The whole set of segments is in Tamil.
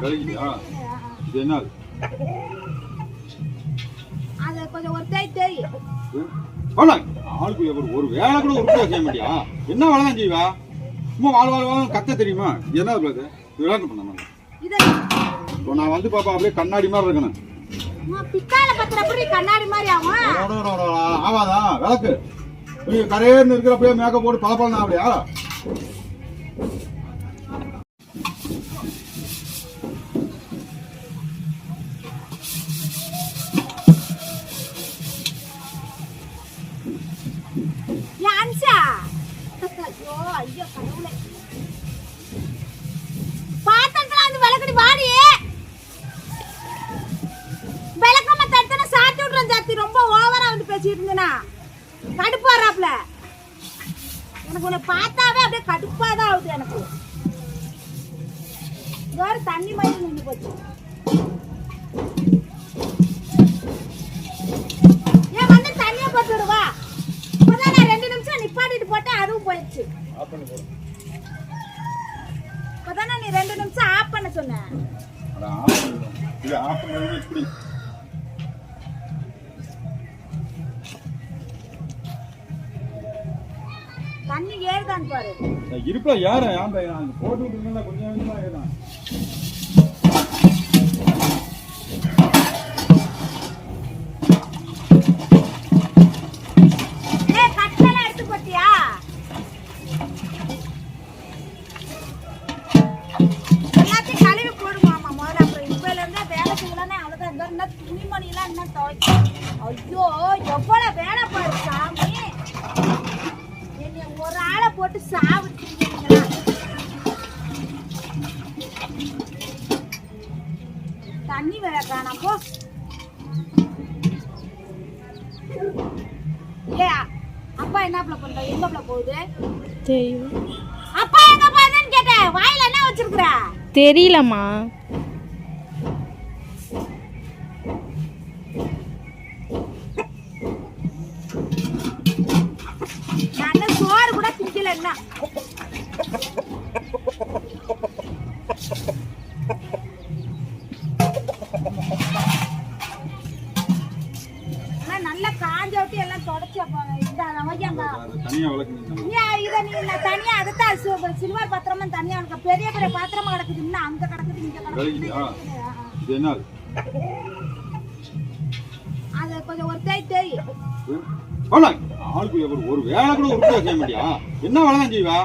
கழுகிட்டியா இது என்ன? அது கொஞ்சம் ஒரு தேய் தேய். ஆனா ஆளுக்கு ஒரு ஒரு வேலை கூட உருப்படியா செய்ய மாட்டியா? என்ன வேலை தான் செய்வா? சும்மா வாழ் வாழ் வாழ் கத்த தெரியுமா? என்ன இது விளையாட்டு பண்ண நான் இப்போ நான் வந்து பாப்பா அப்படியே கண்ணாடி மாதிரி இருக்கணும். பத்திர எப்படி கண்ணாடி மாதிரி ஆகும்? ஆவாதா? விளக்கு. நீங்க கரையேன்னு இருக்கிறப்பயே மேக்கப் போட்டு பல பழம் அப்படியா ஐயோ கடவுளே. பாத்திரத்துல வந்து விளக்கடி வாடி. விளக்காம தடுத்தன சாத்தி விட்றேன் ஜாத்தி ரொம்ப ஓவரா வந்து பேசிட்டு இருந்தனா. கடுப்பு வர்றாப்ல எனக்கு உன்னை பார்த்தாவே அப்படியே கடுப்பாக தான் ஆகுது எனக்கு. வேற தண்ணி மாதிரி நின்று போச்சு. ஆஃப் பண்ணி போடு. இப்பதானே நீ ரெண்டு நிமிஷம் ஆஃப் பண்ண சொன்ன? அட, ஆஃப் பண்ணி. இது ஆஃப் பண்ணி இப்படி தண்ணி ஏறுதான்னு பாரு. இருப்பா யார பையன் அங்க போட்டு விட்டுருந்தா கொஞ்சம் கொஞ்சமா ஏறான் ஐயோ எவ்வளவு வேலை பாரு சாமி. என்னை ஒரு ஆளை போட்டு சாவிட்டீங்களா தண்ணி வேற காணாம போ. அப்பா என்னப்ல பண்ற எங்கப்ல போகுது? தெரியும் அப்பா எங்க போகுதுன்னு கேட்டேன். வாயில என்ன வச்சிருக்கிற? தெரியலம்மா நான் இன்னும் சோறு கூட திங்கல என்ன? நல்லா காஞ்ச விட்டு எல்லாம் தொடச்சி இந்த வையாங்க அதை தனியா அதுதான் சில்வர் பாத்திரமா தனியா இருக்கு பெரிய பெரிய பாத்திரமா கிடக்குது. இன்னும் அங்க கிடக்குது இங்க கிடக்குது. அது கொஞ்சம் ஒரு தேய் தேய் ஆளுக்கு ஒரு ஒரு வேலை கூட உருப்படியா செய்ய மாட்டியா? என்ன வேலை தான் செய்வா?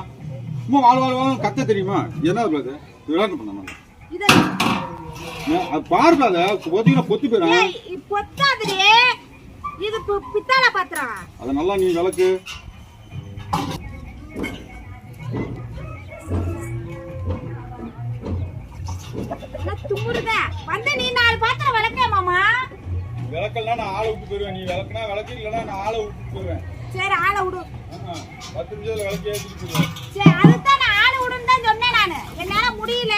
சும்மா வாழ் வாழ் வாழ் கத்த தெரியுமா? என்ன இது விளையாட்டு பண்ண பொத்தினா பொத்தி போயிடும் ஏய், இது பொத்தாதுடி. இது பி- பித்தளை பாத்திரம் அதை நல்லா நீ விளக்கு. தும்முடுத வந்து நீ நாலு பாத்திரம் விளக்கே மாமா. விளக்கெல்லாம் நான் ஆளை விட்டு போயிடுவேன். நீ விளக்குனா விளக்கு இல்லைன்னா நான் ஆளை விட்டு போயிடுவேன். சரி ஆளை விடு. பத்து நிமிஷத்துல விளக்கி ஏற்றிட்டு சரி அதுதான் நான் ஆளை விடுன்னு தான் சொன்னேன் நானு. என்னால முடியல.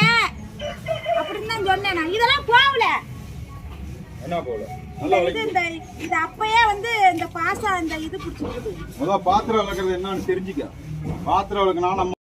அப்படின்னு தான் சொன்னேன் நான். இதெல்லாம் போகல. என்ன நல்லா இது அப்பயே வந்து இந்த பாசம் இந்த இது பிடிச்சிருக்குது. முதல்ல பாத்திரம் விளக்குறது என்னன்னு தெரிஞ்சுக்க. பாத்திரம் விளக்குனா நம்ம